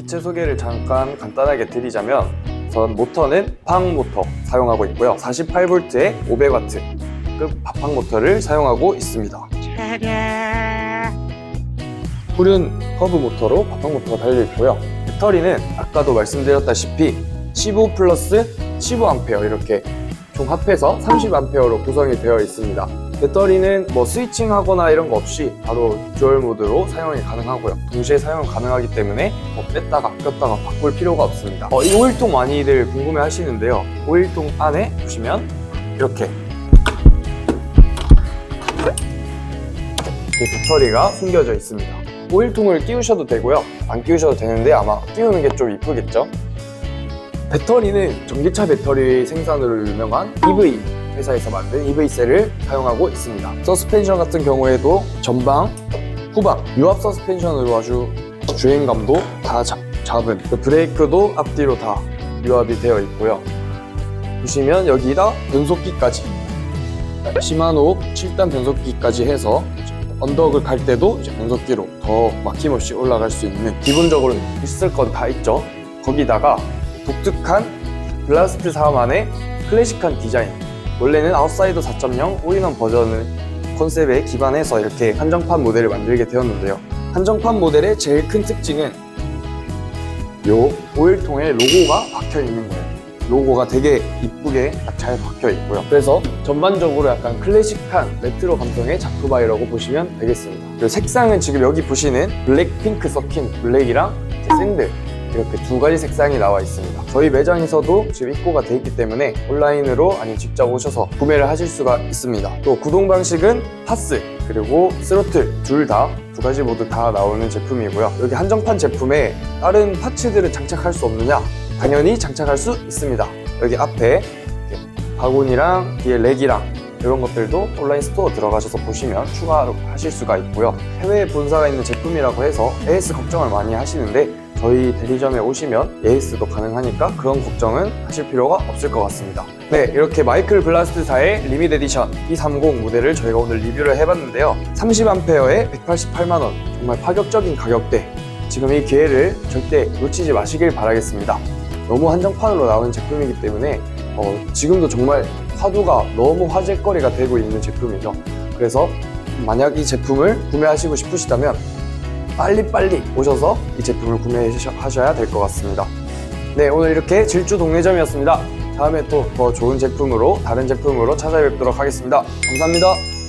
기체 소개를 잠깐 간단하게 드리자면 우선 모터는 방 모터 사용하고 있고요. 48V에 500W급 바팡 모터를 사용하고 있습니다. 푸른 허브 모터로 바팡 모터가 달려 있고요. 배터리는 아까도 말씀드렸다시피 15 플러스 15A 이렇게 총 합해서 30A로 구성이 되어 있습니다. 배터리는 뭐 스위칭하거나 이런 거 없이 바로 듀얼 모드로 사용이 가능하고요. 동시에 사용 가능하기 때문에 뭐 뺐다가 꼈다가 바꿀 필요가 없습니다. 어, 이 오일통 많이들 궁금해 하시는데요. 오일통 안에 보시면 이렇게 이 배터리가 숨겨져 있습니다. 오일통을 끼우셔도 되고요. 안 끼우셔도 되는데 아마 끼우는 게 좀 이쁘겠죠? 배터리는 전기차 배터리 생산으로 유명한 EV 회사에서 만든 EV셀을 사용하고 있습니다. 서스펜션 같은 경우에도 전방, 후방, 유압 서스펜션으로 아주 주행감도 다 잡, 잡은 그 브레이크도 앞뒤로 다 유압이 되어 있고요. 보시면 여기다 변속기까지 시마노 7단 변속기까지 해서 언덕을 갈 때도 이제 변속기로 더 막힘없이 올라갈 수 있는 기본적으로 있을 건 다 있죠. 거기다가 독특한 블라스트 4만의 클래식한 디자인 원래는 아웃사이더 4.0 올인원 버전을 컨셉에 기반해서 이렇게 한정판 모델을 만들게 되었는데요. 한정판 모델의 제일 큰 특징은 요 오일통에 로고가 박혀 있는 거예요. 로고가 되게 이쁘게 딱잘 박혀 있고요. 그래서 전반적으로 약간 클래식한 레트로 감성의 자크바이라고 보시면 되겠습니다. 색상은 지금 여기 보시는 블랙 핑크 섞인 블랙이랑 샌들 이렇게 두 가지 색상이 나와 있습니다. 저희 매장에서도 지금 입고가 돼 있기 때문에 온라인으로 아니면 직접 오셔서 구매를 하실 수가 있습니다. 또 구동 방식은 파스 그리고 스로틀 둘다 두 가지 모두 다 나오는 제품이고요. 여기 한정판 제품에 다른 파츠들을 장착할 수 없느냐? 당연히 장착할 수 있습니다. 여기 앞에 바구니랑 뒤에 렉이랑 이런 것들도 온라인 스토어 들어가셔서 보시면 추가로 하실 수가 있고요. 해외에 본사가 있는 제품이라고 해서 AS 걱정을 많이 하시는데 저희 대리점에 오시면 AS도 가능하니까 그런 걱정은 하실 필요가 없을 것 같습니다. 네, 이렇게 마이클 블라스트사의 리밋 에디션 E30 모델을 저희가 오늘 리뷰를 해봤는데요. 30A에 188만원, 정말 파격적인 가격대. 지금 이 기회를 절대 놓치지 마시길 바라겠습니다. 너무 한정판으로 나오는 제품이기 때문에 어, 지금도 정말 화두가 너무 화제거리가 되고 있는 제품이죠. 그래서 만약 이 제품을 구매하시고 싶으시다면 빨리빨리 오셔서 이 제품을 구매하셔야 될 것 같습니다. 네, 오늘 이렇게 질주 동네점이었습니다. 다음에 또 더 좋은 제품으로, 다른 제품으로 찾아뵙도록 하겠습니다. 감사합니다.